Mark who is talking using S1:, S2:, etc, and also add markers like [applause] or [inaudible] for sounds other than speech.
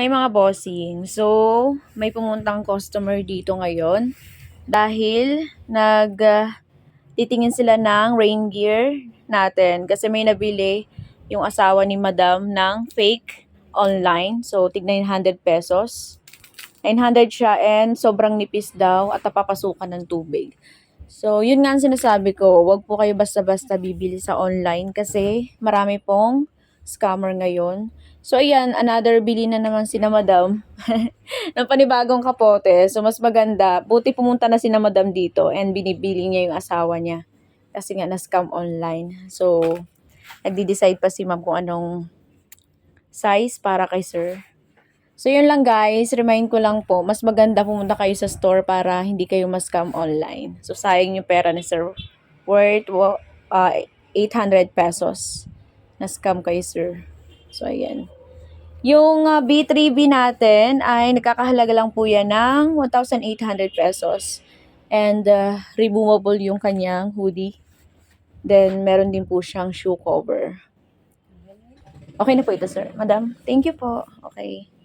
S1: Hay mga bossing. So, may pumuntang customer dito ngayon dahil nag ah, titingin sila ng rain gear natin kasi may nabili yung asawa ni madam ng fake online. So, tig 900 pesos. 900 siya and sobrang nipis daw at napapasukan ng tubig. So, yun nga ang sinasabi ko, wag po kayo basta-basta bibili sa online kasi marami pong scammer ngayon. So, ayan, another bili na naman si na madam [laughs] ng panibagong kapote. So, mas maganda. Buti pumunta na si na madam dito and binibili niya yung asawa niya. Kasi nga, na-scam online. So, nagdi-decide pa si ma'am kung anong size para kay sir. So, yun lang guys. Remind ko lang po, mas maganda pumunta kayo sa store para hindi kayo ma-scam online. So, sayang yung pera ni sir. Worth uh, 800 pesos. Na-scam kay sir. So, ayan. Yung uh, B3B natin ay nagkakahalaga lang po yan ng 1,800 pesos. And uh, removable yung kanyang hoodie. Then, meron din po siyang shoe cover. Okay na po ito, sir. Madam, thank you po. Okay.